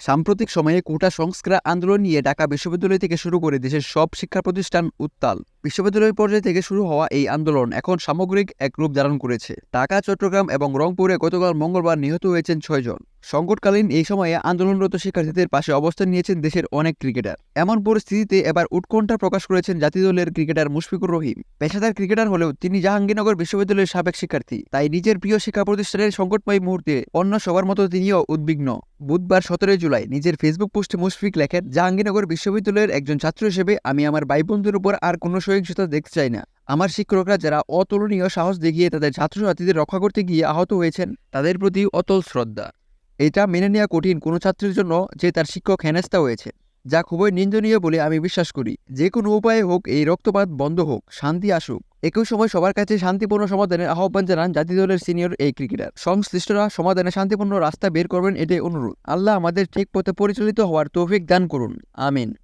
সাম্প্রতিক সময়ে কোটা সংস্কার আন্দোলন নিয়ে ঢাকা বিশ্ববিদ্যালয় থেকে শুরু করে দেশের সব শিক্ষা প্রতিষ্ঠান উত্তাল। বিশ্ববিদ্যালয় পর্যায় থেকে শুরু হওয়া এই আন্দোলন এখন সামগ্রিক এক রূপ ধারণ করেছে। ঢাকা, চট্টগ্রাম এবং রংপুরে গতকাল মঙ্গলবার নিহত হয়েছেন ছয়জন সংকটকালীন এই সময়ে আন্দোলনরত শিক্ষার্থীদের পাশে অবস্থান নিয়েছেন দেশের অনেক ক্রিকেটার। এমন পরিস্থিতিতে এবার উৎকণ্ঠা প্রকাশ করেছেন জাতীয় দলের ক্রিকেটার মুশফিকুর রহিম। পেশাদার ক্রিকেটার হলেও তিনি জাহাঙ্গীরনগর বিশ্ববিদ্যালয়ের সাবেক শিক্ষার্থী। তাই নিজের প্রিয় শিক্ষা প্রতিষ্ঠানের সংকটময় মুহূর্তে অন্য সবার মতো তিনিও উদ্বিগ্ন। বুধবার সতেরোই জুলাই নিজের ফেসবুক পোস্টে মুশফিক লেখেন, জাহাঙ্গীরনগর বিশ্ববিদ্যালয়ের একজন ছাত্র হিসেবে আমি আমার ভাই বন্ধুর উপর আর কোনো সহিংসতা দেখতে চাই না। আমার শিক্ষকরা যারা অতুলনীয় সাহস দেখিয়ে তাদের ছাত্রছাত্রীদের রক্ষা করতে গিয়ে আহত হয়েছেন, তাদের প্রতি অতল শ্রদ্ধা। এটা মেনে নেওয়া কঠিন কোনো ছাত্রের জন্য যে তার শিক্ষক হেনস্থা হয়েছে, যা খুবই নিন্দনীয় বলে আমি বিশ্বাস করি। যে কোনো উপায়ে হোক, এই রক্তপাত বন্ধ হোক, শান্তি আসুক। একই সময় সবার কাছে শান্তিপূর্ণ সমাধানের আহ্বান জানান জাতীয় দলের সিনিয়র এই ক্রিকেটার। সংশ্লিষ্টরা সমাধানে শান্তিপূর্ণ রাস্তা বের করবেন এটাই অনুরোধ। আল্লাহ আমাদের ঠিক পথে পরিচালিত হওয়ার তৌফিক দান করুন। আমিন।